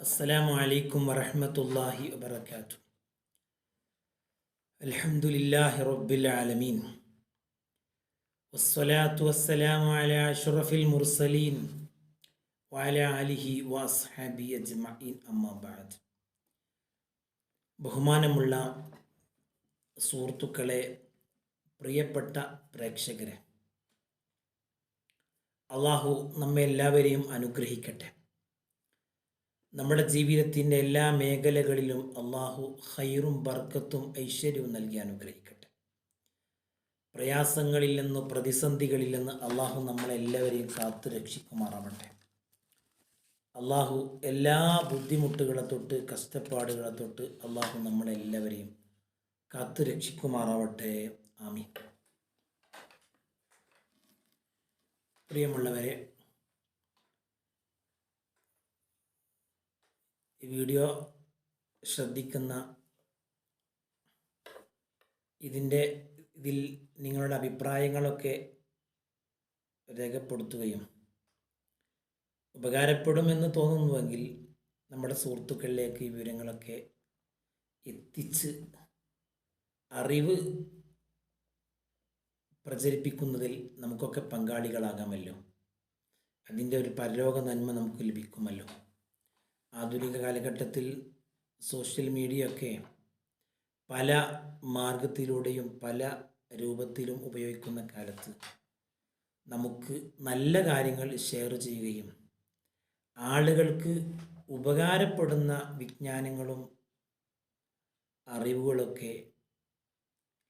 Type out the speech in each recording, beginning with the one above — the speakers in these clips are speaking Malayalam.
അസ്സലാമു അലൈക്കും വറഹമത്തല്ലാഹി വബർക്കാത്തു അൽഹംദുലില്ലാഹി റബ്ബിൽ ആലമീൻ. വസ്സലാത്തു വസ്സലാമു അലാ അഷ്റഫിൽ മുർസലീൻ വഅല ആലിഹി വഅസ്ഹാബി അജ്മഈൻ അമ്മാ ബഅദ്. ബഹുമാനമുള്ള സുഹൃത്തുക്കളെ പ്രിയപ്പെട്ട പ്രേക്ഷകരെ അള്ളാഹു നമ്മെ എല്ലാവരെയും അനുഗ്രഹിക്കട്ടെ. നമ്മുടെ ജീവിതത്തിന്റെ എല്ലാ മേഖലകളിലും അള്ളാഹു ഹൈറും ബർക്കത്തും ഐശ്വര്യവും നൽകി അനുഗ്രഹിക്കട്ടെ. പ്രയാസങ്ങളിൽ നിന്ന് പ്രതിസന്ധികളിൽ നിന്ന് അള്ളാഹു നമ്മളെല്ലാവരെയും കാത്തു രക്ഷിക്കുമാറാവട്ടെ. അള്ളാഹു എല്ലാ ബുദ്ധിമുട്ടുകളെ തൊട്ട് കഷ്ടപ്പാടുകളെ തൊട്ട് അള്ളാഹു നമ്മളെല്ലാവരെയും കാത്തു രക്ഷിക്കുമാറാവട്ടെ. ആമി പ്രിയമുള്ളവരെ വീഡിയോ ശ്രദ്ധിക്കുന്ന ഇതിന്റെ ഇതിൽ നിങ്ങളുടെ അഭിപ്രായങ്ങളൊക്കെ രേഖപ്പെടുത്തുകയും ഉപകാരപ്പെടുമെന്ന് തോന്നുന്നുവെങ്കിൽ നമ്മുടെ സുഹൃത്തുക്കളിലേക്ക് ഈ വിവരങ്ങളൊക്കെ എത്തിച്ച് അറിവ് പ്രചരിപ്പിക്കുന്നതിൽ നമുക്കൊക്കെ പങ്കാളികളാകാമല്ലോ. അതിന്റെ ഒരു പരലോക നന്മ നമുക്ക് ലഭിക്കുമല്ലോ. ആധുനിക കാലഘട്ടത്തിൽ സോഷ്യൽ മീഡിയ ഒക്കെ പല മാർഗത്തിലൂടെയും പല രൂപത്തിലും ഉപയോഗിക്കുന്ന കാലത്ത് നമുക്ക് നല്ല കാര്യങ്ങൾ ഷെയർ ചെയ്യുകയും ആളുകൾക്ക് ഉപകാരപ്പെടുന്ന വിജ്ഞാനങ്ങളും അറിവുകളൊക്കെ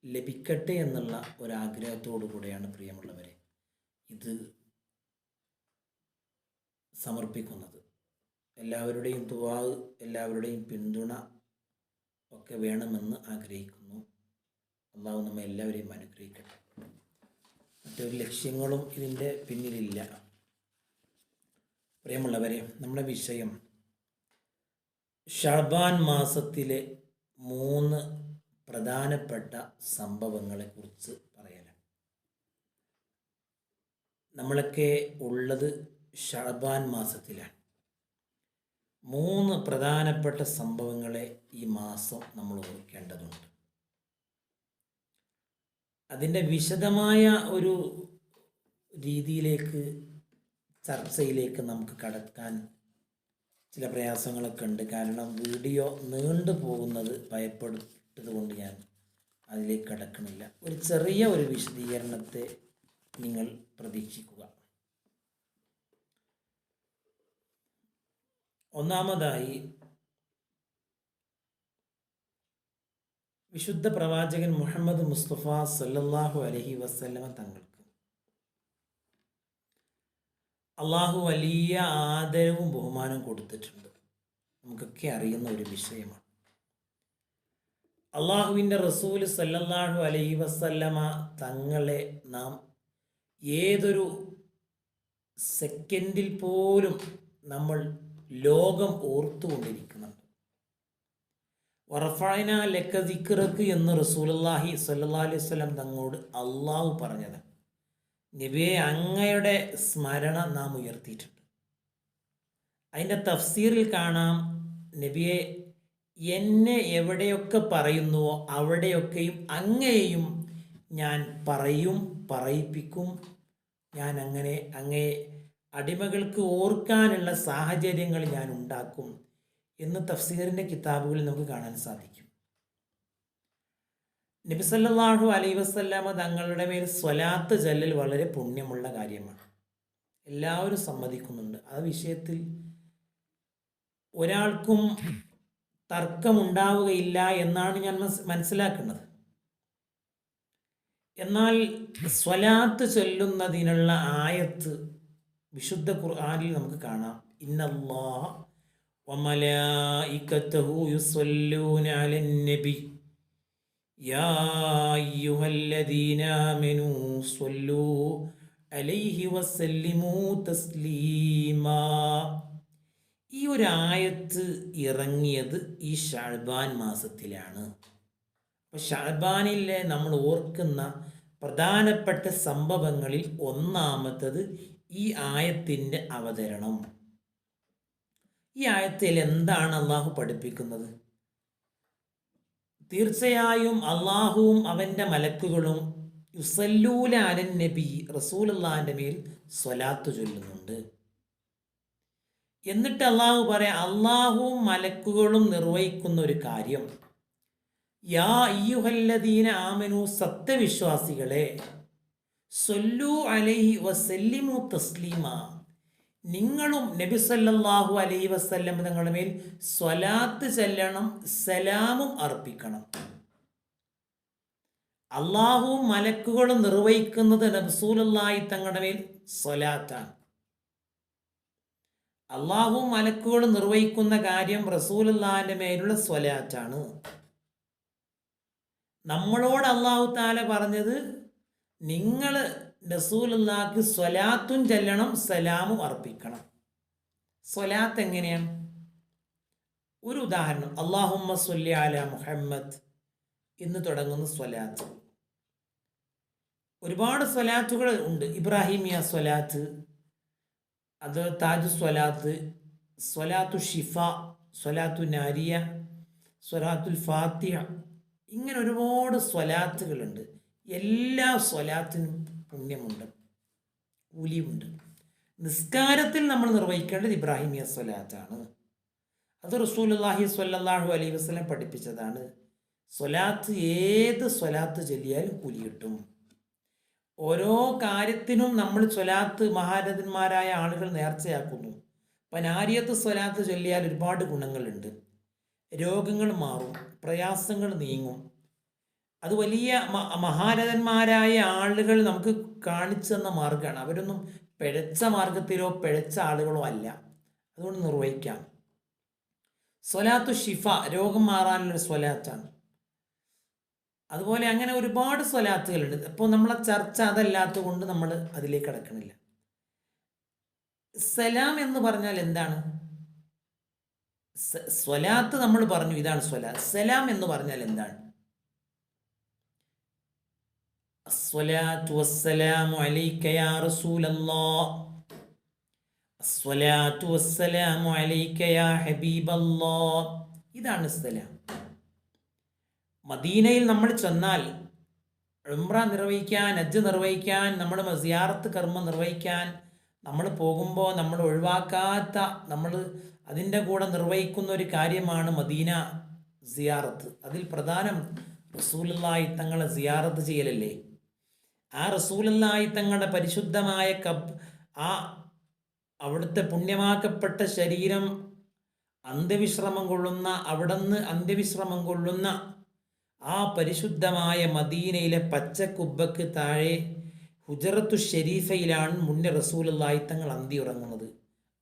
ലഭിക്കട്ടെ എന്നുള്ള ഒരാഗ്രഹത്തോടു കൂടെയാണ് പ്രിയമുള്ളവരെ ഇത് സമർപ്പിക്കുന്നത്. എല്ലാവരുടെയും തുവാവ് എല്ലാവരുടെയും പിന്തുണ ഒക്കെ വേണമെന്ന് ആഗ്രഹിക്കുന്നു. അള്ളാഹു നമ്മെ എല്ലാവരെയും അനുഗ്രഹിക്കട്ടെ. മറ്റൊരു ലക്ഷ്യങ്ങളും ഇതിന്റെ പിന്നിലില്ല. പ്രിയമുള്ളവരെ നമ്മുടെ വിഷയം ഷബാൻ മാസത്തിലെ മൂന്ന് പ്രധാനപ്പെട്ട സംഭവങ്ങളെക്കുറിച്ച് പറയലാണ്. നമ്മളൊക്കെ ഉള്ളത് ഷബാൻ മാസത്തിലാണ്. മൂന്ന് പ്രധാനപ്പെട്ട സംഭവങ്ങളെ ഈ മാസം നമ്മൾ ഓർക്കേണ്ടതുണ്ട്. അതിന്റെ വിശദമായ ഒരു രീതിയിലേക്ക് ചർച്ചയിലേക്ക് നമുക്ക് കടക്കാൻ ചില പ്രയാസങ്ങളൊക്കെ ഉണ്ട്. കാരണം വീഡിയോ നീണ്ടു പോകുന്നത് ഭയപ്പെടുത്തതുകൊണ്ട് ഞാൻ അതിലേക്ക് കടക്കണില്ല ഒരു ചെറിയ ഒരു വിശദീകരണത്തെ നിങ്ങൾ പ്രതീക്ഷിക്കുക. ഒന്നാമതായി വിശുദ്ധ പ്രവാചകൻ മുഹമ്മദ് മുസ്തഫ സല്ലല്ലാഹു അലഹി വസ്ലമ തങ്ങൾക്ക്. അള്ളാഹു വലിയ ആദരവും ബഹുമാനവും കൊടുത്തിട്ടുണ്ട്. നമുക്കൊക്കെ അറിയുന്ന ഒരു വിഷയമാണ്. അള്ളാഹുവിന്റെ റസൂൽ സല്ലല്ലാഹു അലൈഹി വസല്ലമ തങ്ങളെ നാം ഏതൊരു സെക്കൻഡിൽ പോലും നമ്മൾ ലോകം ഓർത്തുകൊണ്ടിരിക്കുന്നുണ്ട്. വറഫായന ലക്ക ദിക്റക്ക് എന്ന് റസൂലല്ലാഹി സല്ലാ അലൈഹി സ്വലം തങ്ങളോട് അള്ളാഹു പറഞ്ഞത്. നബിയെ അങ്ങയുടെ സ്മരണ നാം ഉയർത്തിയിട്ടുണ്ട്. അതിന്റെ തഫ്സീറിൽ കാണാം നബിയെ എന്നെ എവിടെയൊക്കെ പറയുന്നുവോ അവിടെയൊക്കെയും അങ്ങയെയും ഞാൻ പറയും പറയിപ്പിക്കും. ഞാൻ അങ്ങനെ അങ്ങയെ അടിമകൾക്ക് ഓർക്കാനുള്ള സാഹചര്യങ്ങൾ ഞാൻ ഉണ്ടാക്കും എന്ന് തഫ്സീറിന്റെ കിതാബുകളിൽ നമുക്ക് കാണാൻ സാധിക്കും. നബിസല്ലാഹു അലൈ വസ്ല്ലാമ തങ്ങളുടെ മേൽ സ്വലാത്ത് ചൊല്ലൽ വളരെ പുണ്യമുള്ള കാര്യമാണ്. എല്ലാവരും സമ്മതിക്കുന്നുണ്ട്. ആ വിഷയത്തിൽ ഒരാൾക്കും തർക്കമുണ്ടാവുകയില്ല എന്നാണ് ഞാൻ മനസ്സിലാക്കുന്നത്. എന്നാൽ സ്വലാത്ത് ചൊല്ലുന്നതിനുള്ള ആയത്ത് വിശുദ്ധ ഖുർആാനിൽ നമുക്ക് കാണാം. ഇന്നല്ലാഹ യുസല്ലൂന അലൻ നബി. യാ അയ്യുഹല്ലദീന ആമനൂ സ്വല്ലൂ അലൈഹി വസല്ലിമൂ തസ്ലീമാ. ഈ ഒരു ആയത്ത് ഇറങ്ങിയത് ഈ ഷാൽബാൻ മാസത്തിലാണ്. അപ്പോൾ ഷാൽബാനിലെ നമ്മൾ ഓർക്കുന്ന പ്രധാനപ്പെട്ട സംഭവങ്ങളിൽ ഒന്നാമത്തത് ഈ ആയത്തിന്റെ അവതരണം. ഈ ആയത്തിൽ എന്താണ് അള്ളാഹു പഠിപ്പിക്കുന്നത്? തീർച്ചയായും അള്ളാഹുവും അവന്റെ മലക്കുകളും യുസല്ലൂലാലൻ നബി റസൂൽ അള്ളാഹിന്റെ മേൽ സ്വലാത്ത് ചൊല്ലുന്നുണ്ട്. എന്നിട്ട് അള്ളാഹു പറയാം അള്ളാഹുവും മലക്കുകളും നിർവഹിക്കുന്ന ഒരു കാര്യം. യാ അയ്യുഹല്ലദീന ആമനു സത്യവിശ്വാസികളെ സൊല്ലു അലൈഹി വസല്ലിമു തസ്ലീമ. നിങ്ങളും നബി സല്ലാഹു അലൈഹി വസല്ലം നിങ്ങളുടെ മേൽ സ്വലാത്ത് ചെല്ലണം സലാമും അർപ്പിക്കണം. അള്ളാഹുവും മലക്കുകളും നിർവഹിക്കുന്നത് നബ്സൂലല്ലായി തങ്ങളുടെ മേൽ സ്വലാത്താണ്. അള്ളാഹുവും മലക്കുകളും നിർവഹിക്കുന്ന കാര്യം റസൂലുള്ളാഹിന്റെ മേലുള്ള സ്വലാറ്റാണ് നമ്മളോട് അള്ളാഹു താല പറഞ്ഞത് നിങ്ങൾ റസൂലുള്ളാഹിക്ക് സ്വലാത്തും ചെല്ലണം സലാമും അർപ്പിക്കണം. സ്വലാത്ത് എങ്ങനെയാണ് ഒരു ഉദാഹരണം അള്ളാഹുമ്മ സ്വല്ലി അല മുഹമ്മദ് എന്ന് തുടങ്ങുന്ന സ്വലാത്ത്. ഒരുപാട് സ്വലാത്തുകൾ ഉണ്ട്. ഇബ്രാഹിമിയ സ്വലാത്ത് അത് താജ് സ്വലാത്ത് സ്വലാത്തു ഷിഫ സ്വലാത്തു നാരിയ സ്വലാത്തുൽ ഫാത്തിഹ ഇങ്ങനെ ഒരുപാട് സ്വലാത്തുകളുണ്ട്. എല്ലാ സ്വലാത്തിനും പുണ്യമുണ്ട്. കൂലിയുമുണ്ട്. നിസ്കാരത്തിൽ നമ്മൾ നിർവഹിക്കേണ്ടത് ഇബ്രാഹിമിയ സ്വലാത്താണ്. അത് റസൂലുള്ളാഹി സ്വല്ലാഹു അലൈഹി വസ്ലം പഠിപ്പിച്ചതാണ്. സ്വലാത്ത് ഏത് സ്വലാത്ത് ചൊല്ലിയാലും കൂലി കിട്ടും. ഓരോ കാര്യത്തിനും നമ്മൾ സ്വലാത്ത് മഹാരഥന്മാരായ ആളുകൾ നേർച്ചയാക്കുന്നു. പനാരിയത്ത് സ്വലാത്ത് ചൊല്ലിയാൽ ഒരുപാട് ഗുണങ്ങളുണ്ട്. രോഗങ്ങൾ മാറും പ്രയാസങ്ങൾ നീങ്ങും. അത് വലിയ മഹാരഥന്മാരായ ആളുകൾ നമുക്ക് കാണിച്ചു തന്ന മാർഗമാണ് അവരൊന്നും പിഴച്ച മാർഗത്തിലോ പിഴച്ച ആളുകളോ അല്ല. അതുകൊണ്ട് നിർവഹിക്കാം. സ്വലാത്തു ഷിഫ രോഗം മാറാനുള്ളൊരു സ്വലാത്താണ്. അതുപോലെ അങ്ങനെ ഒരുപാട് സ്വലാത്തുകളുണ്ട്. അപ്പോൾ നമ്മളെ ചർച്ച അതല്ലാത്തത് കൊണ്ട് നമ്മൾ അതിലേക്ക് കിടക്കണില്ല. സലാം എന്ന് പറഞ്ഞാൽ എന്താണ്? സ്വലാത്ത് നമ്മൾ പറഞ്ഞു ഇതാണ് സ്വലാത്ത് സലാം എന്ന് പറഞ്ഞാൽ എന്താണ്? الصلاة والسلام عليك يا رسول الله الصلاة والسلام عليك يا حبيب الله ഇതാണ് സലാം മദീനയിൽ നമ്മൾ ചെന്നാൽ ഉംറ നിർവഹിക്കാൻ ഹജ്ജ് നിർവഹിക്കാൻ നമ്മൾ സിയാറത്ത് കർമ്മം നിർവഹിക്കാൻ നമ്മൾ പോകുമ്പോൾ നമ്മൾ ഒഴിവാക്കാത്ത നമ്മൾ അതിൻ്റെ കൂടെ നിർവഹിക്കുന്ന ഒരു കാര്യമാണ് മദീന സിയാറത്ത് അതിൽ പ്രധാനം റസൂലുള്ളാഹി തങ്ങളെ സിയാറത്ത് ചെയ്യലല്ലേ ആ റസൂലുള്ളാഹി തങ്ങളുടെ പരിശുദ്ധമായ കബ് ആ അവിടുത്തെ പുണ്യമാക്കപ്പെട്ട ശരീരം അന്ത്യവിശ്രമം കൊള്ളുന്ന അവിടുന്ന് അന്ത്യവിശ്രമം കൊള്ളുന്ന ആ പരിശുദ്ധമായ മദീനയിലെ പച്ചക്കുബ്ബക്ക് താഴെ ഹുജറത്തു ഷെരീഫയിലാണ് മുന്നേ റസൂലുള്ളാഹി തങ്ങൾ അന്തി ഉറങ്ങുന്നത്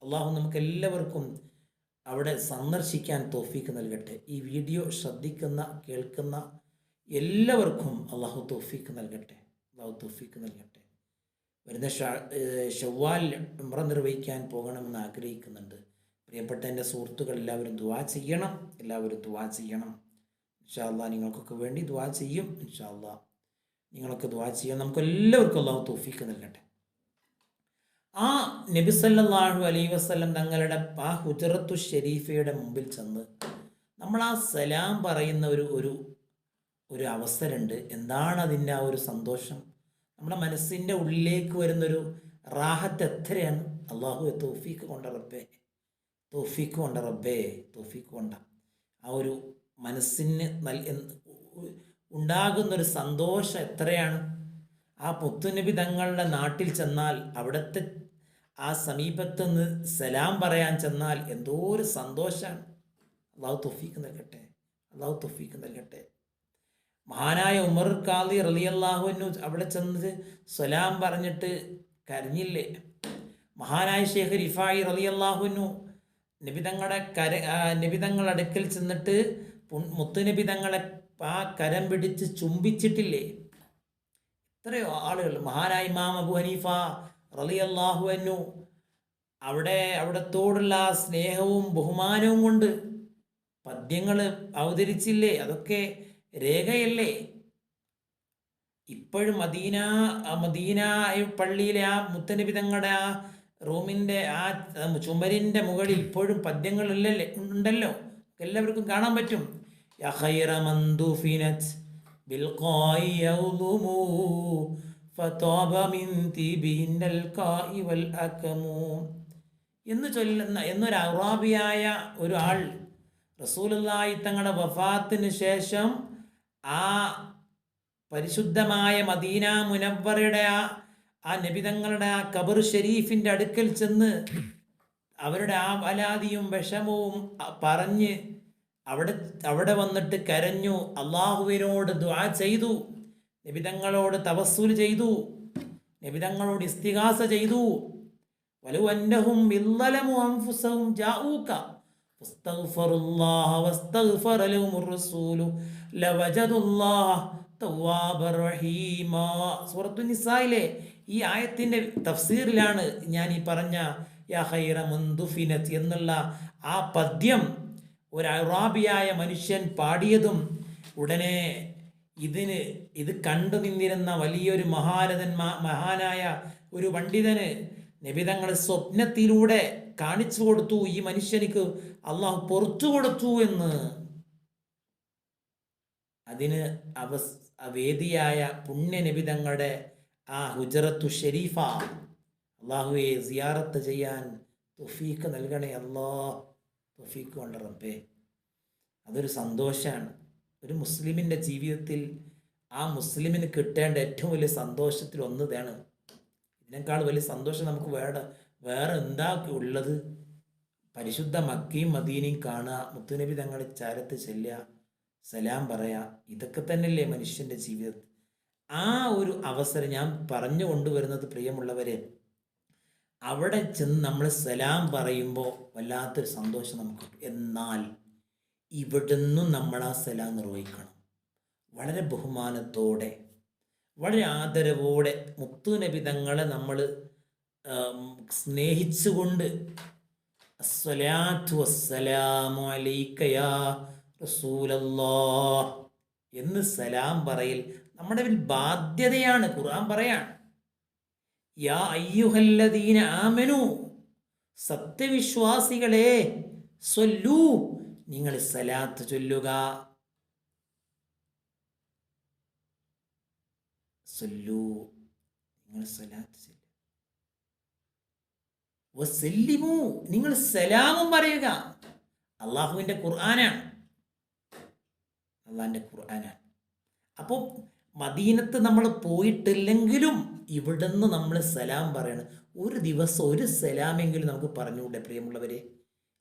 അള്ളാഹു നമുക്ക് എല്ലാവർക്കും അവിടെ സന്ദർശിക്കാൻ തോഫീക്ക് നൽകട്ടെ. ഈ വീഡിയോ ശ്രദ്ധിക്കുന്ന കേൾക്കുന്ന എല്ലാവർക്കും അള്ളാഹു തോഫീക്ക് നൽകട്ടെ. അള്ളാഹു തൊഫീക്ക് നൽകട്ടെ. വരുന്ന ഷവ്വാൽ ഉംറ നിർവഹിക്കാൻ പോകണമെന്ന് ആഗ്രഹിക്കുന്നുണ്ട്. പ്രിയപ്പെട്ട എന്റെ സുഹൃത്തുക്കൾ എല്ലാവരും ദുവാ ചെയ്യണം. എല്ലാവരും ദുവാ ചെയ്യണം. ഇൻഷാല്ലാ നിങ്ങൾക്കൊക്കെ വേണ്ടി ദുവാ ചെയ്യും. ഇൻഷാല്ലാ നിങ്ങളൊക്കെ ദുവാ ചെയ്യാം നമുക്ക് എല്ലാവർക്കും അള്ളാഹു തോഫീക്ക് നൽകട്ടെ. ആ നബി സല്ലല്ലാഹു അലൈഹി വസല്ലം തങ്ങളുടെ ആ ഹുജറത്തു ഷെരീഫയുടെ മുമ്പിൽ ചെന്ന് നമ്മൾ ആ സലാം പറയുന്ന ഒരു ഒരു ഒരു അവസരമുണ്ട് എന്താണ് അതിന്റെ ആ ഒരു സന്തോഷം? നമ്മുടെ മനസ്സിന്റെ ഉള്ളിലേക്ക് വരുന്നൊരു റാഹത്ത് എത്രയാണ്? അള്ളാഹു തോഫീക്ക് കൊണ്ട റബ്ബേ. തോഫീക്ക് കൊണ്ട റബ്ബേ തോഫീക്ക് കൊണ്ട. ആ ഒരു മനസ്സിന് നൽ ഉണ്ടാകുന്നൊരു സന്തോഷം എത്രയാണ്? ആ പുത്തുനബി തങ്ങളുടെ നാട്ടിൽ ചെന്നാൽ അവിടുത്തെ ആ സമീപത്ത് നിന്ന് സലാം പറയാൻ ചെന്നാൽ എന്തോ ഒരു സന്തോഷമാണ് അള്ളാഹു തൊഫീക്ക് നൽകട്ടെ. അള്ളാഹു തൊഫീക്ക് നൽകട്ടെ. മഹാനായ ഉമർ ഖാദി റലിയല്ലാഹുവിനു അവിടെ ചെന്ന് സലാം പറഞ്ഞിട്ട് കരഞ്ഞില്ലേ? മഹാനായ ഷേഖ് റിഫായി റലിയല്ലാഹുവിനു നിബിതങ്ങളുടെ കര നബിതങ്ങളുടെ അടുക്കൽ ചെന്നിട്ട് മുത്തുനിബിതങ്ങളെ ആ കരം പിടിച്ച് ചുംബിച്ചിട്ടില്ലേ? ഇത്രയോ ആളുകൾ. മഹാനായ ഇമാം അബു ഹനീഫ റളിയല്ലാഹു അൻഹു അവിടെ അവിടത്തോടുള്ള സ്നേഹവും ബഹുമാനവും കൊണ്ട് പദ്യങ്ങൾ അവതരിച്ചില്ലേ? അതൊക്കെ രേഖയല്ലേ? ഇപ്പോഴും മദീന മദീന പള്ളിയിലെ ആ മുത്തനബി തങ്ങളുടെ ആ റൂമിന്റെ ആ ചുമരിന്റെ മുകളിൽ ഇപ്പോഴും പദ്യങ്ങളില്ലല്ലേ? ഉണ്ടല്ലോ. എല്ലാവർക്കും കാണാൻ പറ്റും. എന്ന് ചൊല്ലുന്ന എന്നൊരു അറാബിയായ ഒരാൾ റസൂലായി തങ്ങളുടെ വഫാത്തിന് ശേഷം ആ പരിശുദ്ധമായ മദീന മുനവറയുടെ ആ ആ നബിതങ്ങളുടെ ആ കബർ ഷെരീഫിന്റെ അടുക്കൽ ചെന്ന് അവരുടെ ആ വലാതിയും വിഷമവും പറഞ്ഞ് അവിടെ അവിടെ വന്നിട്ട് കരഞ്ഞു. അള്ളാഹുവിനോട് ദ്വാ ചെയ്തു. നിബിതങ്ങളോട് തപസ്സൂൽ ചെയ്തു. നിബിതങ്ങളോട് ഇസ്തിഹാസ ചെയ്തു. വലുവന്റെ റസൂലു. സൂറത്തു നിസായിലെ ഈ ആയത്തിന്റെ തഫ്സീറിലാണ് ഞാൻ ഈ പറഞ്ഞ യാ ഹൈറ എന്നുള്ള ആ പദ്യം ഒരു അറാബിയായ മനുഷ്യൻ പാടിയതും ഉടനെ ഇതിന് ഇത് കണ്ടു നിന്നിരുന്ന വലിയൊരു മഹാരഥൻ മഹാനായ ഒരു പണ്ഡിതന് നിബിതങ്ങൾ സ്വപ്നത്തിലൂടെ കാണിച്ചു കൊടുത്തു. ഈ മനുഷ്യനിക്ക് അള്ളാഹു പൊറത്തു കൊടുത്തു എന്ന് അതിന് അവസ് വേദിയായ പുണ്യനിബിതങ്ങളുടെ ആ ഹുജറത്തു ഷെരീഫ അള്ളാഹുവെ സിയാറത്ത് ചെയ്യാൻ തൊഫീക്ക് നൽകണേ അല്ലോ തൊഫീക്ക് കൊണ്ട് റബ്ബേ. അതൊരു സന്തോഷമാണ് ഒരു മുസ്ലിമിന്റെ ജീവിതത്തിൽ ആ മുസ്ലിമിന് കിട്ടേണ്ട ഏറ്റവും വലിയ സന്തോഷത്തിൽ ഒന്ന് ഇതാണ് ഇതിനേക്കാൾ വലിയ സന്തോഷം നമുക്ക് വേണ്ട വേറെ എന്താ ഉള്ളത്? പരിശുദ്ധ മക്കയും മദീനയും കാണുക മുത്തുനബി തങ്ങളെ ചാരത്ത് ചെല്ലുക സലാം പറയാ ഇതൊക്കെ തന്നെയല്ലേ മനുഷ്യന്റെ ജീവിതത്തിൽ ആ ഒരു അവസരം ഞാൻ പറഞ്ഞു കൊണ്ടുവരുന്നത് പ്രിയമുള്ളവരെ അവിടെ ചെന്ന് നമ്മൾ സലാം പറയുമ്പോൾ വല്ലാത്തൊരു സന്തോഷം നമുക്ക് എന്നാൽ ഇവിടുന്നും നമ്മൾ ആ സലാം നിർവഹിക്കണം. വളരെ ബഹുമാനത്തോടെ വളരെ ആദരവോടെ മുത്തുനബി തങ്ങളെ നമ്മൾ സ്നേഹിച്ചുകൊണ്ട് അസ്സലാത്തു വസ്സലാമു അലൈക യാ റസൂലല്ലാഹ് എന്ന് സലാം പറയൽ നമ്മുടെ ബാധ്യതയാണ് ഖുർആൻ പറയാൻ യാ അയ്യുഹല്ലദീന ആമനു സത്യവിശ്വാസികളെ സ്വല്ലു നിങ്ങൾ സലാത്ത് ചൊല്ലുക. സ്വല്ലു നിങ്ങൾ സലാത്ത് ചൊല്ലുക. നിങ്ങൾ സലാമും പറയുക. അള്ളാഹുവിന്റെ ഖുർആനാണ്. അള്ളാഹിന്റെ ഖുർആനാണ്. അപ്പോൾ മദീനത്ത് നമ്മൾ പോയിട്ടില്ലെങ്കിലും ഇവിടുന്ന് നമ്മൾ സലാം പറയണം. ഒരു ദിവസം ഒരു സലാമെങ്കിലും നമുക്ക് പറഞ്ഞുകൂടെ പ്രിയമുള്ളവരെ?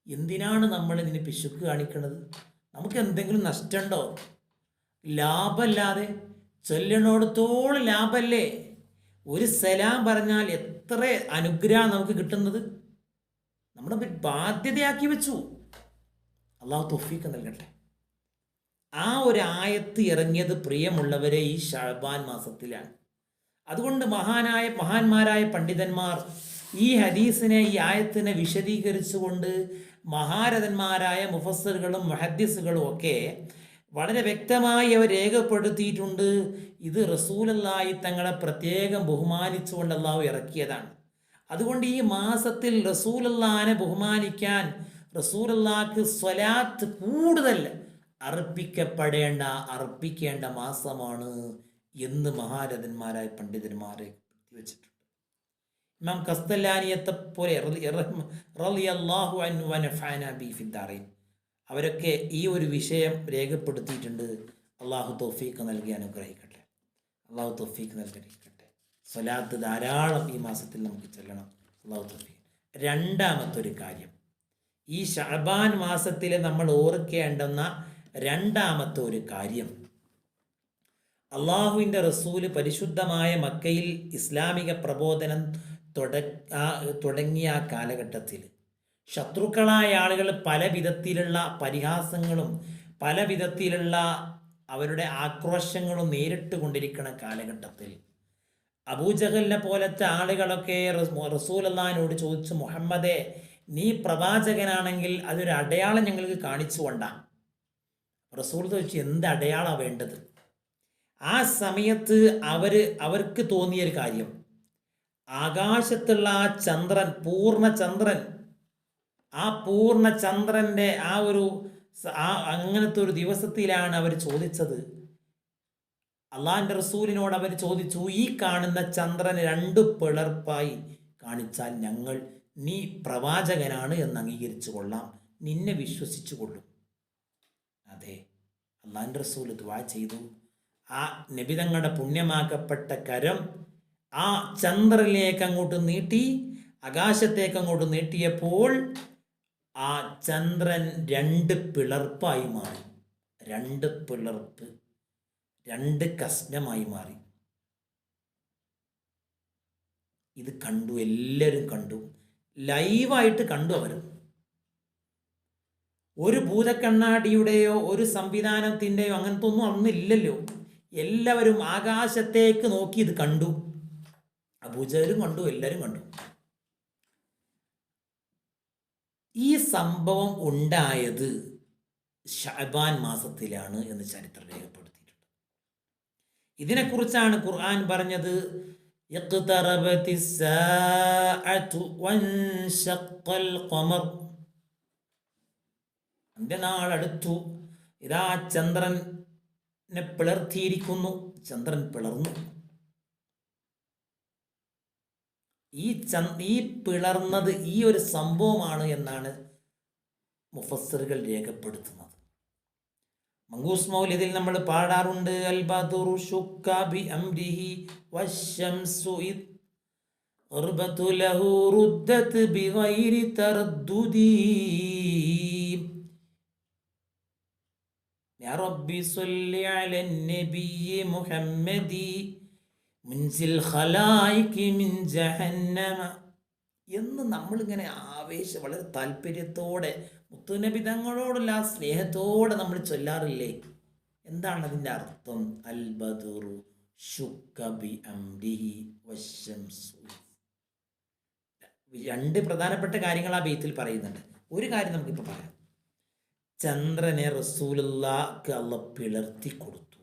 എന്തിനാണ് നമ്മൾ ഇതിന് പിശുക്ക് കാണിക്കുന്നത് നമുക്ക് എന്തെങ്കിലും നഷ്ടമുണ്ടോ? ലാഭമല്ലാതെ ചൊല്ലണോടത്തോളം ലാഭമല്ലേ? ഒരു സലാം പറഞ്ഞാൽ എത്ര അനുഗ്രഹം നമുക്ക് കിട്ടുന്നത്? നമ്മുടെ ബാധ്യതയാക്കി വെച്ചു. അള്ളാഹു തൊഫീക്ക് നൽകട്ടെ. ആ ഒരു ആയത്ത് ഇറങ്ങിയത് പ്രിയമുള്ളവരെ ഈ ഷാബാൻ മാസത്തിലാണ്. അതുകൊണ്ട് മഹാനായ മഹാന്മാരായ പണ്ഡിതന്മാർ ഈ ഹദീസിനെ ഈ ആയത്തിനെ വിശദീകരിച്ചുകൊണ്ട് മഹാരഥന്മാരായ മുഫസ്സറുകളും മഹദ്യസുകളും ഒക്കെ വളരെ വ്യക്തമായി അവർ രേഖപ്പെടുത്തിയിട്ടുണ്ട്. ഇത് റസൂലല്ലായി തങ്ങളെ പ്രത്യേകം ബഹുമാനിച്ചുകൊണ്ട് അള്ളാഹു ഇറക്കിയതാണ്. അതുകൊണ്ട് ഈ മാസത്തിൽ റസൂലല്ലാനെ ബഹുമാനിക്കാൻ റസൂലല്ലാക്ക് സ്വലാത്ത് കൂടുതൽ അർപ്പിക്കപ്പെടേണ്ട അർപ്പിക്കേണ്ട മാസമാണ് എന്ന് മഹാരഥന്മാരായ പണ്ഡിതന്മാരെ വെച്ചിട്ടുണ്ട്. ഇമാം കസ്തല്ലാനിയത്തെ പോലെ അവരൊക്കെ ഈ ഒരു വിഷയം രേഖപ്പെടുത്തിയിട്ടുണ്ട്. അള്ളാഹു തൗഫീഖ് നൽകി അനുഗ്രഹിക്കട്ടെ. അള്ളാഹു തൗഫീഖ് നൽകിയിരിക്കട്ടെ. സ്വലാത്ത് ധാരാളം ഈ മാസത്തിൽ നമുക്ക് ചെല്ലണം. അള്ളാഹു തൗഫീഖ്. രണ്ടാമത്തെ ഒരു കാര്യം. ഈ ഷഅബാൻ മാസത്തിൽ നമ്മൾ ഓർക്കേണ്ടുന്ന രണ്ടാമത്തെ ഒരു കാര്യം. അള്ളാഹുവിന്റെ റസൂൽ പരിശുദ്ധമായ മക്കയിൽ ഇസ്ലാമിക പ്രബോധനം തുടങ്ങിയ ആ കാലഘട്ടത്തിൽ ശത്രുക്കളായ ആളുകൾ പല വിധത്തിലുള്ള പരിഹാസങ്ങളും പല വിധത്തിലുള്ള അവരുടെ ആക്രോശങ്ങളും നേരിട്ട് കൊണ്ടിരിക്കുന്ന കാലഘട്ടത്തിൽ അബൂജഹലിനെ പോലത്തെ ആളുകളൊക്കെ റസൂൽ അള്ളഹാനോട് ചോദിച്ചു മുഹമ്മദെ നീ പ്രവാചകനാണെങ്കിൽ അതൊരു അടയാളം ഞങ്ങൾക്ക് കാണിച്ചു കൊണ്ടാണ് റസൂൽ വെച്ച് എന്ത് വേണ്ടത്? ആ സമയത്ത് അവർ അവർക്ക് തോന്നിയൊരു കാര്യം. ആകാശത്തുള്ള ആ ചന്ദ്രൻ പൂർണ ചന്ദ്രൻ ആ പൂർണ ചന്ദ്രന്റെ ആ ഒരു ആ അങ്ങനത്തെ ഒരു ദിവസത്തിലാണ് അവർ ചോദിച്ചത്. അള്ളാഹിന്റെ റസൂലിനോട് അവർ ചോദിച്ചു ഈ കാണുന്ന ചന്ദ്രൻ രണ്ട് പിളർപ്പായി കാണിച്ചാൽ ഞങ്ങൾ നീ പ്രവാചകനാണ് എന്ന് അംഗീകരിച്ചു കൊള്ളാം. നിന്നെ വിശ്വസിച്ചു കൊള്ളും. അതെ അള്ളാൻ റസൂൽ ദ്വാ ചെയ്തു. ആ നബിതങ്ങളുടെ പുണ്യമാക്കപ്പെട്ട കരം ആ ചന്ദ്രനിലേക്ക് അങ്ങോട്ട് നീട്ടി ആകാശത്തേക്ക് അങ്ങോട്ട് നീട്ടിയപ്പോൾ ആ ചന്ദ്രൻ രണ്ട് പിളർപ്പായി മാറി. രണ്ട് പിളർപ്പ് രണ്ട് കഷ്ണമായി മാറി. ഇത് കണ്ടു എല്ലാവരും കണ്ടു. ലൈവായിട്ട് കണ്ടു അവർ ഒരു ഭൂതക്കണ്ണാടിയുടെയോ ഒരു സംവിധാനത്തിന്റെയോ അങ്ങനത്തെ ഒന്നും അന്നില്ലല്ലോ. എല്ലാവരും ആകാശത്തേക്ക് നോക്കി ഇത് കണ്ടു. അബൂജലും കണ്ടു എല്ലാവരും കണ്ടു. ഈ സംഭവം ഉണ്ടായത് ഷഹബാൻ മാസത്തിലാണ് എന്ന് ചരിത്രം രേഖപ്പെടുത്തിയിട്ടുണ്ട്. ഇതിനെക്കുറിച്ചാണ് ഖുർആൻ പറഞ്ഞത് ഇഖ്തറബതി സാഅതു വൻശഖൽ ഖമർ. അന്ത്യനാളടുത്തു ഇതാ ചന്ദ്രനെ പിളർത്തിയിരിക്കുന്നു. ചന്ദ്രൻ പിളർന്നു. ഈ ഈ പിളർന്നത് ഈ ഒരു സംഭവമാണ് എന്നാണ് മുഫസ്സറുകൾ രേഖപ്പെടുത്തുന്നത്. മങ്കൂസ് മൗലിദിൽ നമ്മൾ പാടാറുണ്ട് അൽബദുറു ഷുക്കാബി ഇർബതു ലഹു റുദ്ദത്ത് തർദുദീ. يا رب صل على النبي محمد മുൻസിൽ ഖലായിക്ക് മിൻ ജഹന്നമ എന്ന് നമ്മളിങ്ങനെ ആവേശം വളരെ താല്പര്യത്തോടെ മുത്തുനബി തങ്ങളോടുള്ള ആ സ്നേഹത്തോടെ നമ്മൾ ചൊല്ലാറില്ലേ എന്താണ് അതിൻ്റെ അർത്ഥം അൽ ബദുറു ശുക്കബി അംരിഹി വശംസു രണ്ട് പ്രധാനപ്പെട്ട കാര്യങ്ങൾ ആ ബെയ്ത്തിൽ പറയുന്നുണ്ട് ഒരു കാര്യം നമുക്കിപ്പോൾ പറയാം ചന്ദ്രനെ റസൂലുള്ളാക്ക് അള്ള പിളർത്തി കൊടുത്തു.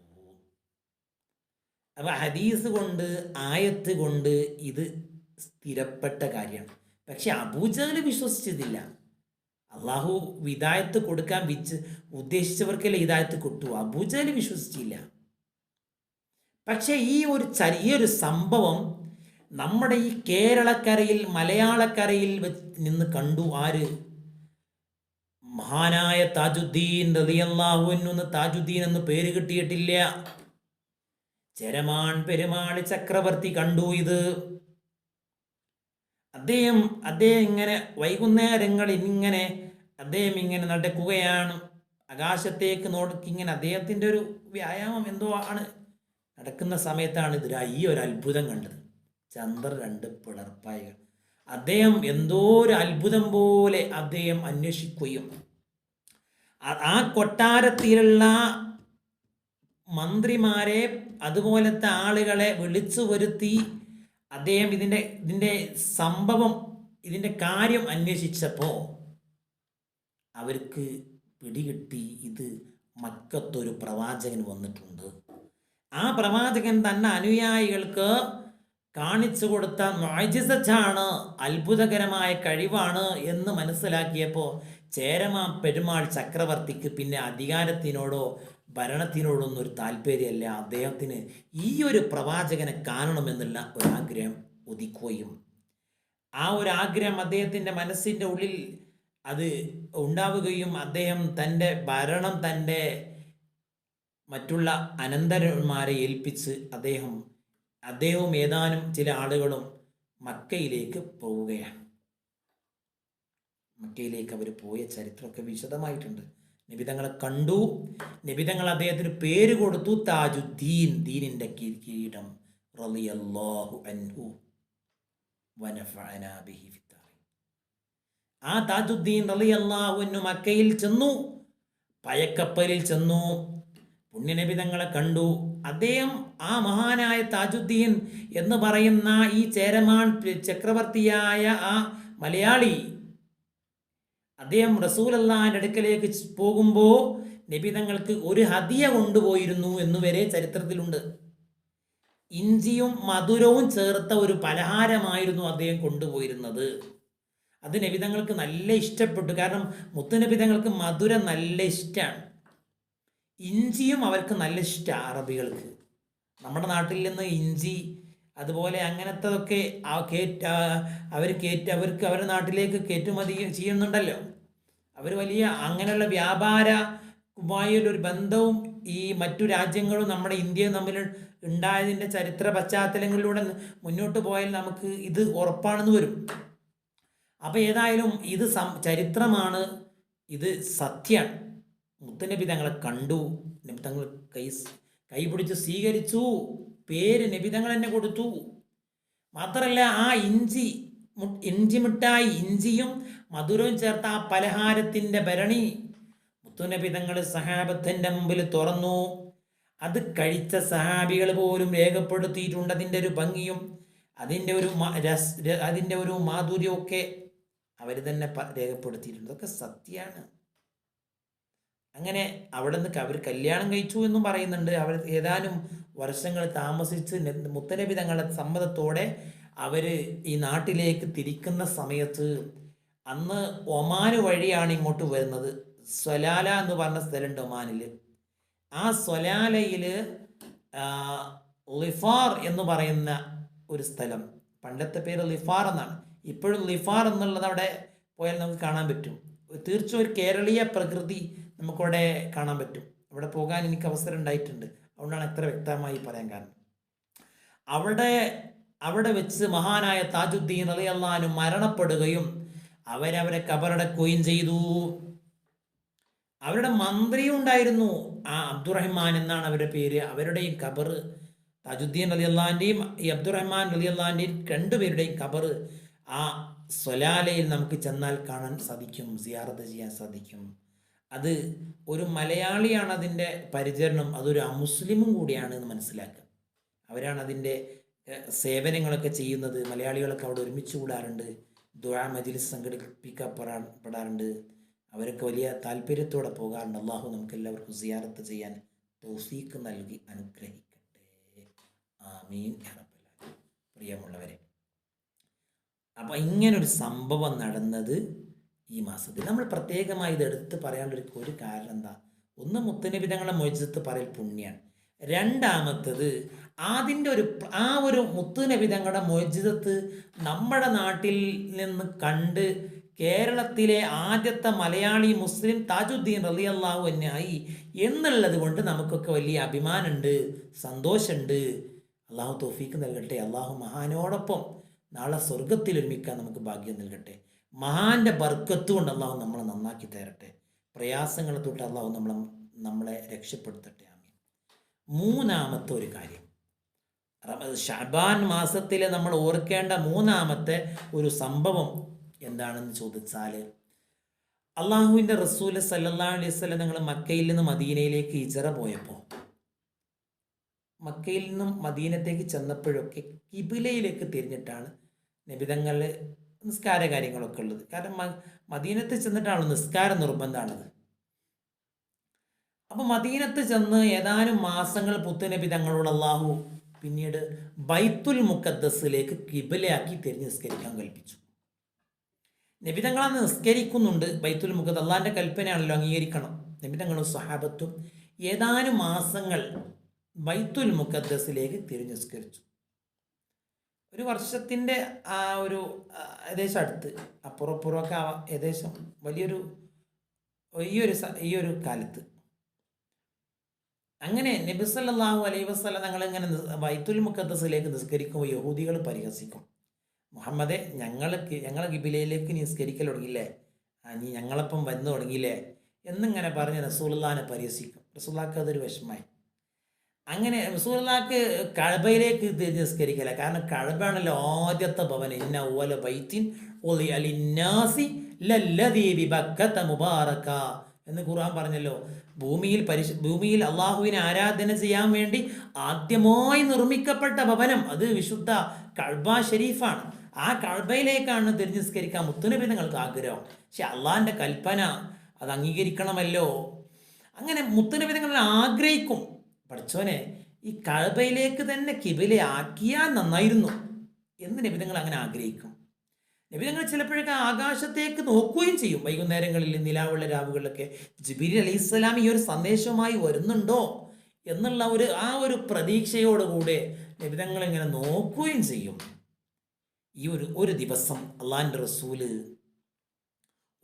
അപ്പൊ ഹദീസ് കൊണ്ട് ആയത്ത് കൊണ്ട് ഇത് സ്ഥിരപ്പെട്ട കാര്യമാണ്. പക്ഷെ അബൂജഹൽ വിശ്വസിച്ചതില്ല. അള്ളാഹു വിദായത്ത് കൊടുക്കാൻ വിച്ച് ഉദ്ദേശിച്ചവർക്കല്ലേ ഇതായത്ത് കിട്ടു? അബൂജഹൽ വിശ്വസിച്ചില്ല. പക്ഷേ ഈ ഒരു ഈ ഒരു സംഭവം നമ്മുടെ ഈ കേരളക്കരയിൽ മലയാളക്കരയിൽ നിന്ന് കണ്ടു ആര്? മഹാനായ താജുദ്ദീൻ റളിയല്ലാഹു അൻഹു താജുദ്ദീൻ എന്ന് പേര് കിട്ടിയിട്ടില്ല. ചെരമാൻ പെരുമാൾ ചക്രവർത്തി കണ്ടു ഇത്. അദ്ദേഹം അദ്ദേഹം ഇങ്ങനെ വൈകുന്നേരങ്ങളിൽ ഇങ്ങനെ അദ്ദേഹം ഇങ്ങനെ നടക്കുകയാണ്. ആകാശത്തേക്ക് നോക്കി ഇങ്ങനെ അദ്ദേഹത്തിന്റെ ഒരു വ്യായാമം എന്തോ ആണ്. നടക്കുന്ന സമയത്താണ് ഇതിൽ ഈ ഒരു അത്ഭുതം കണ്ടത്. ചന്ദ്ര രണ്ട് പിളർപ്പായകൾ. അദ്ദേഹം എന്തോ ഒരു അത്ഭുതം പോലെ അദ്ദേഹം അന്വേഷിക്കുകയും ആ- കൊട്ടാരത്തിലുള്ള മന്ത്രിമാരെ അതുപോലത്തെ ആളുകളെ വിളിച്ചു വരുത്തി അദ്ദേഹം ഇതിന്റെ ഇതിന്റെ സംഭവം ഇതിന്റെ കാര്യം അന്വേഷിച്ചപ്പോൾ അവർക്ക് പിടികിട്ടി ഇത് മക്കത്തൊരു പ്രവാചകൻ വന്നിട്ടുണ്ട്. ആ പ്രവാചകൻ തന്നെ അനുയായികൾക്ക് കാണിച്ചു കൊടുത്ത മോജിസാണ് അത്ഭുതകരമായ കഴിവാണ് എന്ന് മനസ്സിലാക്കിയപ്പോൾ ചേരമാ പെരുമാൾ ചക്രവർത്തിക്ക് പിന്നെ അധികാരത്തിനോടോ ഭരണത്തിനോടൊന്നും ഒരു താല്പര്യമല്ല. അദ്ദേഹത്തിന് ഈ ഒരു പ്രവാചകനെ കാണണമെന്നുള്ള ഒരാഗ്രഹം ഉദിക്കുകയും ആ ഒരു ആഗ്രഹം അദ്ദേഹത്തിന്റെ മനസ്സിന്റെ ഉള്ളിൽ അത് ഉണ്ടാവുകയും അദ്ദേഹം തന്റെ ഭരണം തന്റെ മറ്റുള്ള അനന്തരന്മാരെ ഏൽപ്പിച്ച് അദ്ദേഹം അദ്ദേഹവും ഏതാനും ചില ആളുകളും മക്കയിലേക്ക് പോവുകയാണ്. മക്കയിലേക്ക് അവർ പോയ ചരിത്രമൊക്കെ വിശദമായിട്ടുണ്ട്. നിബിതങ്ങളെ കണ്ടു. നിബിതങ്ങൾ അദ്ദേഹത്തിന് പേര് കൊടുത്തു. താജുദ്ദീൻ ദീനിന്റെ കിരീടം റളിയല്ലാഹു അൻഹു. ആ താജുദ്ദീൻ റളിയല്ലാഹു അൻഹു മക്കയിൽ ചെന്നു. പയക്കപ്പലിൽ ചെന്നു. പുണ്യനബി തങ്ങളെ കണ്ടു. അദ്ദേഹം ആ മഹാനായ താജുദ്ദീൻ എന്ന് പറയുന്ന ഈ ചേരമാൻ ചക്രവർത്തിയായ ആ മലയാളി അദ്ദേഹം റസൂൽ അള്ളാഹിന്റെ അടുക്കലേക്ക് പോകുമ്പോൾ നബി തങ്ങൾക്ക് ഒരു ഹദിയ കൊണ്ടുപോയിരുന്നു എന്നുവരെ ചരിത്രത്തിലുണ്ട്. ഇഞ്ചിയും മധുരവും ചേർത്ത ഒരു പലഹാരമായിരുന്നു അദ്ദേഹം കൊണ്ടുപോയിരുന്നത്. അത് നബിതങ്ങൾക്ക് നല്ല ഇഷ്ടപ്പെട്ടു. കാരണം മുത്തുനബിതങ്ങൾക്ക് മധുരം നല്ല ഇഷ്ടമാണ് ഇഞ്ചിയും അവർക്ക് നല്ല ഇഷ്ടമാണ് അറബികൾക്ക്. നമ്മുടെ നാട്ടിൽ നിന്ന് ഇഞ്ചി അതുപോലെ അങ്ങനത്തതൊക്കെ ആ കേറ്റ് അവർ കയറ്റ് അവർക്ക് അവരുടെ നാട്ടിലേക്ക് കയറ്റുമതി ചെയ്യുന്നുണ്ടല്ലോ. അവർ വലിയ അങ്ങനെയുള്ള വ്യാപാര വ്യാപാരമായൊരു ബന്ധവും ഈ മറ്റു രാജ്യങ്ങളും നമ്മുടെ ഇന്ത്യയും തമ്മിൽ ഉണ്ടായതിന്റെ ചരിത്ര പശ്ചാത്തലങ്ങളിലൂടെ മുന്നോട്ട് പോയാൽ നമുക്ക് ഇത് ഉറപ്പാണെന്ന് വരും. അപ്പോൾ ഏതായാലും ഇത് ചരിത്രമാണ്. ഇത് സത്യമാണ് മുത്തനബി തങ്ങളെ കണ്ടു. നബി തങ്ങൾ കൈ കൈപിടിച്ച് സ്വീകരിച്ചു. പേര് നബി തങ്ങൾ തന്നെ കൊടുത്തു. മാത്രമല്ല ആ ഇഞ്ചി ഇഞ്ചി മിഠായി ഇഞ്ചിയും മധുരവും ചേർത്ത ആ പലഹാരത്തിന്റെ ഭരണി മുത്തുനബി തങ്ങൾ സഹാബത്തിന്റെ മുമ്പിൽ തുറന്നു. അത് കഴിച്ച സഹാബികൾ പോലും രേഖപ്പെടുത്തിയിട്ടുണ്ട് അതിന്റെ ഒരു ഭംഗിയും അതിന്റെ ഒരു അതിന്റെ ഒരു മാധുര്യമൊക്കെ അവർ തന്നെ രേഖപ്പെടുത്തിയിട്ടുണ്ട്. അതൊക്കെ സത്യമാണ്. അങ്ങനെ അവിടെ നിന്ന് അവർ കല്യാണം കഴിച്ചു എന്നും പറയുന്നുണ്ട്. അവർ ഏതാനും വർഷങ്ങൾ താമസിച്ച് മുത്തനബി തങ്ങളുടെ സമ്മതത്തോടെ അവർ ഈ നാട്ടിലേക്ക് തിരിക്കുന്ന സമയത്ത് അന്ന് ഒമാന് വഴിയാണ് ഇങ്ങോട്ട് വരുന്നത്. സ്വലാല എന്ന് പറഞ്ഞ സ്ഥലമുണ്ട് ഒമാനിൽ ആ സ്വലാലയിൽ ലിഫാർ എന്ന് പറയുന്ന ഒരു സ്ഥലം. പണ്ടത്തെ പേര് ലിഫാർ എന്നാണ്. ഇപ്പോഴും ലിഫാർ എന്നുള്ളത് അവിടെ പോയാൽ നമുക്ക് കാണാൻ പറ്റും. തീർച്ചയായും ഒരു കേരളീയ പ്രകൃതി നമുക്കവിടെ കാണാൻ പറ്റും. അവിടെ പോകാൻ എനിക്ക് അവസരം ഉണ്ടായിട്ടുണ്ട്. അതുകൊണ്ടാണ് എത്ര വ്യക്തമായി പറയാൻ കാരണം. അവിടെ അവിടെ വെച്ച് മഹാനായ താജുദ്ദീൻ അലിയല്ലാനും മരണപ്പെടുകയും അവരവരെ കബറടക്കുകയും ചെയ്തു. അവരുടെ മന്ത്രിയും ഉണ്ടായിരുന്നു. ആ അബ്ദുറഹ്മാൻ എന്നാണ് അവരുടെ പേര്. അവരുടെയും കബർ താജുദ്ദീൻ അലി അള്ളാന്റെയും ഈ അബ്ദുറഹ്മാൻ അലി അള്ളാന്റെയും രണ്ടുപേരുടെയും കബർ ആ സ്വലാലയിൽ നമുക്ക് ചെന്നാൽ കാണാൻ സാധിക്കും സിയാറത്ത് ചെയ്യാൻ സാധിക്കും. അത് ഒരു മലയാളിയാണ് അതിന്റെ പരിചരണം അതൊരു അമുസ്ലിമും കൂടിയാണ് എന്ന് മനസ്സിലാക്കുക. അവരാണ് അതിന്റെ സേവനങ്ങളൊക്കെ ചെയ്യുന്നത്. മലയാളികളൊക്കെ അവിടെ ഒരുമിച്ച് കൂടാറുണ്ട്. ദുആ മജിലിസ് സംഘടിപ്പിക്കപ്പെടാറുണ്ട് അവരൊക്കെ വലിയ താല്പര്യത്തോടെ പോകാറുണ്ട്. അള്ളാഹു നമുക്ക് എല്ലാവർക്കും സിയാറത്ത് ചെയ്യാൻ തൗഫീക്ക് നൽകി അനുഗ്രഹിക്കട്ടെ. ആമീൻ. പ്രിയമുള്ളവരെ അപ്പം ഇങ്ങനൊരു സംഭവം നടന്നത് ഈ മാസത്തിൽ. നമ്മൾ പ്രത്യേകമായി ഇത് എടുത്ത് പറയാനുള്ള ഒരു- ഒരു കാരണം എന്താ? ഒന്ന് മുത്തനബി തങ്ങളുടെ മൊയ്ജത്ത് പറയൽ പുണ്യാണ്. രണ്ടാമത്തത് അതിന്റെ ഒരു ആ ഒരു മുത്തുനബി തങ്ങളുടെ മോചിതത്ത് നമ്മുടെ നാട്ടിൽ നിന്ന് കണ്ട് കേരളത്തിലെ ആദ്യത്തെ മലയാളി മുസ്ലിം താജുദ്ദീൻ റലി അള്ളാഹു തന്നെയായി എന്നുള്ളത് കൊണ്ട് നമുക്കൊക്കെ വലിയ അഭിമാനമുണ്ട് സന്തോഷമുണ്ട്. അള്ളാഹു തോഫീക്ക് നൽകട്ടെ. അള്ളാഹു മഹാനോടൊപ്പം നാളെ സ്വർഗത്തിൽ ഒരുമിക്കാൻ നമുക്ക് ഭാഗ്യം നൽകട്ടെ. മഹാന്റെ ബർക്കത്ത് കൊണ്ട് അള്ളാഹു നമ്മളെ നന്നാക്കി തരട്ടെ. പ്രയാസങ്ങളെ തൊട്ട് അള്ളാഹു നമ്മളെ നമ്മളെ രക്ഷപ്പെടുത്തട്ടെ. മൂന്നാമത്തെ ഒരു കാര്യം. ഷാബാൻ മാസത്തിലെ നമ്മൾ ഓർക്കേണ്ട മൂന്നാമത്തെ ഒരു സംഭവം എന്താണെന്ന് ചോദിച്ചാൽ അള്ളാഹുവിന്റെ റസൂൽ സല്ലാ അലൈഹി വസല്ലം നിങ്ങൾ മക്കയിൽ നിന്ന് മദീനയിലേക്ക് ഇജറ പോയപ്പോൾ മക്കയിൽ നിന്നും മദീനത്തേക്ക് ചെന്നപ്പോഴൊക്കെ കിബിലയിലേക്ക് തിരിഞ്ഞിട്ടാണ് നിബിതങ്ങൾ നിസ്കാര കാര്യങ്ങളൊക്കെ ഉള്ളത്. കാരണം മദീനത്തിൽ മദീനത്ത് ചെന്നിട്ടാണ് നിസ്കാരം നിർബന്ധമാണത്. അപ്പോൾ മദീനത്ത് ചെന്ന് ഏതാനും മാസങ്ങൾ പുത്തുനബി തങ്ങളോട് അള്ളാഹു പിന്നീട് ബൈത്തുൽ മുക്കദ്ദസിലേക്ക് കിബിലയാക്കി തിരിഞ്ഞ് നിസ്കരിക്കാൻ കൽപ്പിച്ചു. നബിതങ്ങളന്ന് നിസ്കരിക്കുന്നുണ്ട്. ബൈത്തുൽ മുഖത്ത് അള്ളാഹിന്റെ കൽപ്പനയാണല്ലോ അംഗീകരിക്കണം. നിബിതങ്ങളും സഹാബത്തും ഏതാനും മാസങ്ങൾ ബൈത്തുൽ മുഖദ്ദസിലേക്ക് തിരിഞ്ഞ് നിസ്കരിച്ചു. ഒരു വർഷത്തിന്റെ ആ ഒരു ഏകദേശം അടുത്ത് അപ്പുറപ്പുറമൊക്കെ ഏകദേശം വലിയൊരു ഈ ഒരു ഈ ഒരു കാലത്ത്. അങ്ങനെ നബി സല്ലല്ലാഹു അലൈഹി വസല്ലം തങ്ങൾ ഇങ്ങനെ വൈത്തുൽ മുഖദ്ദസിലേക്ക് നിസ്കരിക്കുമ്പോൾ യഹൂദികൾ പരിഹസിക്കും. മുഹമ്മദെ ഞങ്ങൾക്ക് ഞങ്ങളെ കിബിലയിലേക്ക് നിസ്കരിക്കൽ തുടങ്ങിയില്ലേ? നീ ഞങ്ങളപ്പം വന്നു തുടങ്ങിയില്ലേ? എന്നിങ്ങനെ പറഞ്ഞ് റസൂലുള്ളാനെ പരിഹസിക്കും. റസൂല്ലാക്ക് അതൊരു വിഷമായി അങ്ങനെ റസൂലുള്ളാക്ക് കഴബയിലേക്ക് നിസ്കരിക്കില്ല കാരണം കഴബാണല്ലോ ആദ്യത്തെ ഭവനം. ഇന്ന ബൈത്തിൻ ഒലി അലിന്നാസി ലല്ലദീ ബക്കത്ത മുബാറക എന്ന് ഖുർആൻ പറഞ്ഞല്ലോ. ഭൂമിയിൽ പരിശു ഭൂമിയിൽ അള്ളാഹുവിനെ ആരാധന ചെയ്യാൻ വേണ്ടി ആദ്യമായി നിർമ്മിക്കപ്പെട്ട ഭവനം അത് വിശുദ്ധ കഴബ ഷെരീഫാണ്. ആ കഴബയിലേക്കാണ് തിരിഞ്ഞുസ്കരിക്കാൻ മുത്തുനബി നിങ്ങൾക്ക് ആഗ്രഹം. പക്ഷെ അള്ളാഹിന്റെ കൽപ്പന അത് അംഗീകരിക്കണമല്ലോ. അങ്ങനെ മുത്തുനബി നിങ്ങൾ ആഗ്രഹിക്കും. പഠിച്ചോനെ ഈ കഴബയിലേക്ക് തന്നെ കിബിലയാക്കിയാൽ നന്നായിരുന്നു എന്ന് നബി നിങ്ങൾ അങ്ങനെ ആഗ്രഹിക്കും. നബിതങ്ങൾ ചിലപ്പോഴൊക്കെ ആകാശത്തേക്ക് നോക്കുകയും ചെയ്യും. വൈകുന്നേരങ്ങളിൽ നിലാവുള്ള രാവുകളിലൊക്കെ ജിബിരി അലി ഇസ്ലാം ഈ ഒരു സന്ദേശവുമായി വരുന്നുണ്ടോ എന്നുള്ള ഒരു ആ ഒരു പ്രതീക്ഷയോടുകൂടെ നബിതങ്ങൾ ഇങ്ങനെ നോക്കുകയും ചെയ്യും. ഈ ഒരു ഒരു ദിവസം അള്ളാന്റെ റസൂൽ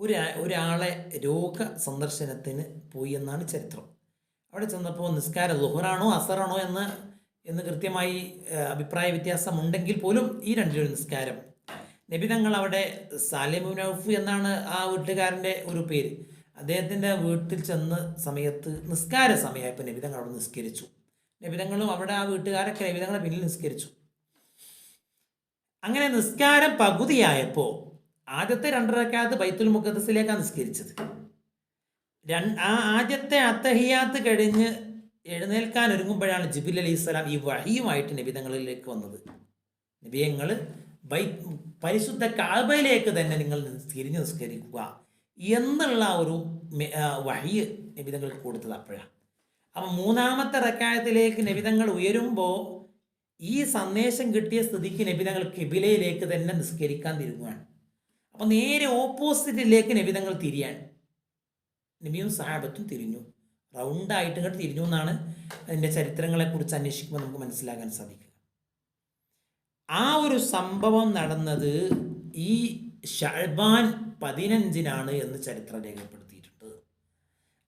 ഒരു ഒരാളെ രോഗ സന്ദർശനത്തിന് പോയി എന്നാണ് ചരിത്രം. അവിടെ ചെന്നപ്പോൾ നിസ്കാര ലുഹറാണോ അസറാണോ എന്ന് എന്ന് കൃത്യമായി അഭിപ്രായ വ്യത്യാസമുണ്ടെങ്കിൽ പോലും ഈ രണ്ടിലൊരു നിസ്കാരം നബിതങ്ങൾ അവിടെ സാലിമുൻ ഔഫ് എന്നാണ് ആ വീട്ടുകാരന്റെ ഒരു പേര്. അദ്ദേഹത്തിന്റെ വീട്ടിൽ ചെന്ന സമയത്ത് നിസ്കാര സമയമായപ്പോൾ നബിതങ്ങൾ അവിടെ നിസ്കരിച്ചു. നബിതങ്ങളും അവിടെ ആ വീട്ടുകാരൊക്കെ നബിതങ്ങളെ പിന്നിൽ നിസ്കരിച്ചു. അങ്ങനെ നിസ്കാരം പകുതിയായപ്പോൾ ആദ്യത്തെ രണ്ടരക്കാലത്ത് ബൈത്തുൽ മുഖദ്സിലേക്കാണ് നിസ്കരിച്ചത്. ആ ആദ്യത്തെ അത്തഹിയാത്ത് കഴിഞ്ഞ് എഴുന്നേൽക്കാൻ ഒരുങ്ങുമ്പോഴാണ് ജിബിൽ അലൈഹി സ്വലാം ഈ വഹിയുമായിട്ട് നബിതങ്ങളിലേക്ക് വന്നത്. നബിയങ്ങൾ ബൈ പരിശുദ്ധ കാബയിലേക്ക് തന്നെ നിങ്ങൾ തിരിഞ്ഞു നിസ്കരിക്കുക എന്നുള്ള ഒരു വഴിയ് നിബിതങ്ങൾ കൊടുത്തത് അപ്പോഴാണ്. അപ്പം മൂന്നാമത്തെ റക്കായത്തിലേക്ക് നിബിതങ്ങൾ ഉയരുമ്പോൾ ഈ സന്ദേശം കിട്ടിയ സ്ഥിതിക്ക് നബിതങ്ങൾ കിബിലയിലേക്ക് തന്നെ നിസ്കരിക്കാൻ തിരുങ്ങുകയാണ് അപ്പം നേരെ ഓപ്പോസിറ്റിലേക്ക് നബിതങ്ങൾ തിരിയാൻ നബിയും സാഹബത്തും തിരിഞ്ഞു. റൗണ്ടായിട്ട് ഇങ്ങോട്ട് തിരിഞ്ഞു എന്നാണ് അതിന്റെ ചരിത്രങ്ങളെക്കുറിച്ച് അന്വേഷിക്കുമ്പോൾ നമുക്ക് മനസ്സിലാക്കാൻ സാധിക്കുക ആ ഒരു സംഭവം നടന്നത് ഈ ഷഹബാൻ പതിനഞ്ചിനാണ് എന്ന് ചരിത്രം രേഖപ്പെടുത്തിയിട്ടുണ്ട്.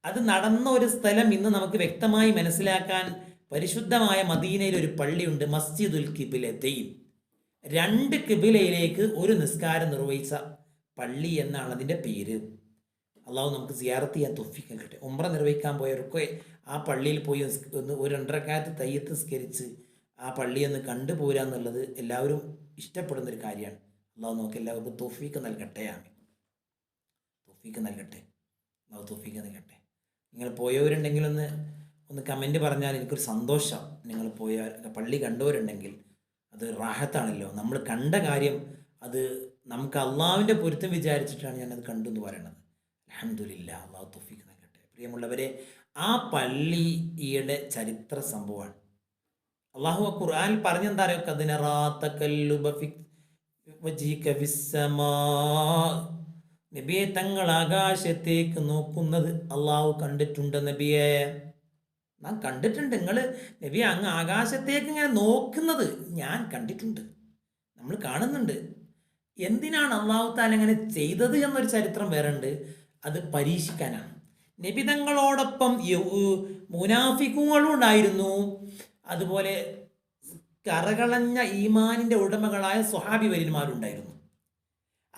അത് നടന്ന ഒരു സ്ഥലം ഇന്ന് നമുക്ക് വ്യക്തമായി മനസ്സിലാക്കാൻ പരിശുദ്ധമായ മദീനയിൽ ഒരു പള്ളിയുണ്ട് മസ്ജിദുൽ കിബിലത്തെയും രണ്ട് കിബിലയിലേക്ക് ഒരു നിസ്കാരം നിർവഹിച്ച പള്ളി എന്നാണ് അതിന്റെ പേര്. അള്ളാഹു നമുക്ക് സിയാറത്ത് ചെയ്യാൻ തൊഫിക്കാൻ കിട്ടും ഉമ്ര നിർവഹിക്കാൻ പോയവർക്ക് ആ പള്ളിയിൽ പോയി ഒന്ന് ഒരു രണ്ടരക്കാലത്ത് തയ്യത്ത് നിസ്കരിച്ച് ആ പള്ളി ഒന്ന് കണ്ടുപോരുക എന്നുള്ളത് എല്ലാവരും ഇഷ്ടപ്പെടുന്ന ഒരു കാര്യമാണ്. അള്ളാഹു നമുക്ക് എല്ലാവർക്കും തൊഫീക്ക് നൽകട്ടെ ആമി തൊഫീക്ക് നൽകട്ടെ. അള്ളാഹു തൊഫീക്ക് നൽകട്ടെ. നിങ്ങൾ പോയവരുണ്ടെങ്കിൽ ഒന്ന് ഒന്ന് കമന്റ് പറഞ്ഞാൽ എനിക്കൊരു സന്തോഷം. നിങ്ങൾ പോയ പള്ളി കണ്ടവരുണ്ടെങ്കിൽ അത് റാഹത്താണല്ലോ. നമ്മൾ കണ്ട കാര്യം അത് നമുക്ക് അള്ളാവിന്റെ പൊരുത്തം വിചാരിച്ചിട്ടാണ് ഞാനത് കണ്ടു എന്ന് പറയണത്. അലഹമില്ല അള്ളാഹു തൊഫീക്ക് നൽകട്ടെ. പ്രിയമുള്ളവരെ ആ പള്ളിയുടെ ചരിത്ര സംഭവമാണ്. അള്ളാഹു ഖുർആൻ പറഞ്ഞെന്താ അറിയോ. നബിയെ തങ്ങൾ ആകാശത്തേക്ക് നോക്കുന്നത് അള്ളാഹു കണ്ടിട്ടുണ്ട് നബിയെ. നാം കണ്ടിട്ടുണ്ട്. നിങ്ങൾ നബി അങ്ങ് ആകാശത്തേക്ക് ഇങ്ങനെ നോക്കുന്നത് ഞാൻ കണ്ടിട്ടുണ്ട്. നമ്മൾ കാണുന്നുണ്ട്. എന്തിനാണ് അള്ളാഹു താൻ അങ്ങനെ ചെയ്തത് എന്നൊരു ചരിത്രം വേറെ ഉണ്ട് അത് പരീക്ഷിക്കാനാണ്. നബിതങ്ങളോടൊപ്പം മുനാഫിക്കുകളും ഉണ്ടായിരുന്നു. അതുപോലെ കറകളഞ്ഞ ഈമാനിന്റെ ഉടമകളായ സ്വഹാബി വര്യന്മാരുണ്ടായിരുന്നു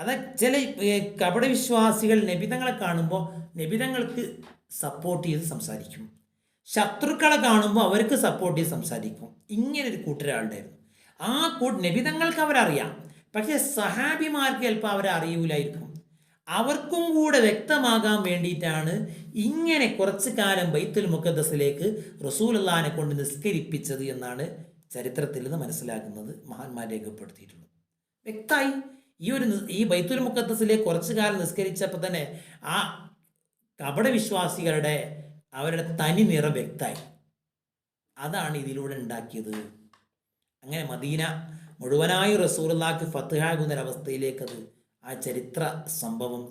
അത് ചില കപടവിശ്വാസികൾ നബിതങ്ങളെ കാണുമ്പോൾ നബിതങ്ങൾക്ക് സപ്പോർട്ട് ചെയ്ത് സംസാരിക്കും. ശത്രുക്കളെ കാണുമ്പോൾ അവർക്ക് സപ്പോർട്ട് ചെയ്ത് സംസാരിക്കും. ഇങ്ങനെ ഒരു കൂട്ടരാളുണ്ടായിരുന്നു. ആ കൂട്ട് നബിതങ്ങൾക്ക് അവരറിയാം. പക്ഷേ സഹാബിമാർക്ക് ചിലപ്പോൾ അവരെ അറിയൂലായിരിക്കും അവർക്കും കൂടെ വ്യക്തമാകാൻ വേണ്ടിയിട്ടാണ് ഇങ്ങനെ കുറച്ചു കാലം ബൈത്തുൽ മുഖദ്ദസിലേക്ക് റസൂലുള്ളാനെ കൊണ്ട് നിസ്കരിപ്പിച്ചത് എന്നാണ് ചരിത്രത്തിൽ നിന്ന് മനസ്സിലാക്കുന്നത് മഹാന്മാർ രേഖപ്പെടുത്തിയിട്ടുള്ളത്. വ്യക്തമായി ഈ ഒരു ഈ ബൈത്തുൽ മുഖദ്ദസിലേക്ക് കുറച്ചു കാലം നിസ്കരിച്ചപ്പോൾ തന്നെ ആ കപട വിശ്വാസികളുടെ അവരുടെ തനി നിറം വ്യക്തമായി. അതാണ് ഇതിലൂടെ ഉണ്ടാക്കിയത്. അങ്ങനെ മദീന മുഴുവനായി റസൂറുള്ളാക്ക് ഫത്ത് ഒരവസ്ഥയിലേക്ക് അത് ആ ചരിത്ര സംഭവം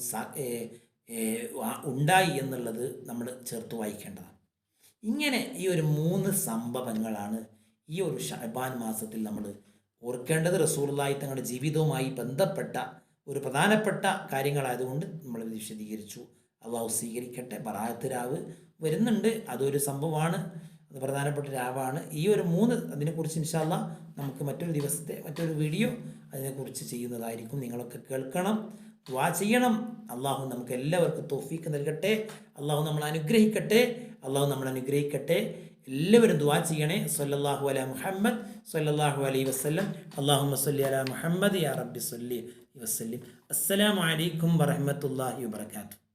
ഉണ്ടായി എന്നുള്ളത് നമ്മൾ ചേർത്ത് വായിക്കേണ്ടതാണ്. ഇങ്ങനെ ഈ ഒരു മൂന്ന് സംഭവങ്ങളാണ് ഈ ഒരു ഷഹബാൻ മാസത്തിൽ നമ്മൾ ഓർക്കേണ്ടത്. റസൂറുള്ളായി തങ്ങളുടെ ജീവിതവുമായി ബന്ധപ്പെട്ട ഒരു പ്രധാനപ്പെട്ട കാര്യങ്ങളായതുകൊണ്ട് നമ്മൾ വിശദീകരിച്ചു. അള്ളാഹു സ്വീകരിക്കട്ടെ ബറാത്ത് രാവ് വരുന്നുണ്ട്. അതൊരു സംഭവമാണ് അത് പ്രധാനപ്പെട്ട രാവാണ്. ഈ ഒരു മൂന്ന് അതിനെക്കുറിച്ച് ഇൻഷാല്ല നമുക്ക് മറ്റൊരു ദിവസത്തെ മറ്റൊരു വീഡിയോ അതിനെക്കുറിച്ച് ചെയ്യുന്നതായിരിക്കും. നിങ്ങളൊക്കെ കേൾക്കണം. ദ്വാ ചെയ്യണം. അള്ളാഹു നമുക്ക് എല്ലാവർക്കും തോഫീക്ക് നൽകട്ടെ. അള്ളാഹു നമ്മൾ അനുഗ്രഹിക്കട്ടെ. അള്ളാഹു നമ്മൾ അനുഗ്രഹിക്കട്ടെ. എല്ലാവരും ദ്വാ ചെയ്യണേ. സല്ലല്ലാഹു അല മുഹമ്മദ് സല്ലല്ലാഹു അലൈഹി വസല്ലം. അള്ളാഹു സല്ലി അല മുഹമ്മദ് യാ റബ്ബി സല്ലി വസല്ലിം. അസ്സലാമു അലൈക്കും വറഹ്മത്തുള്ളാഹി വബറകാതുഹു.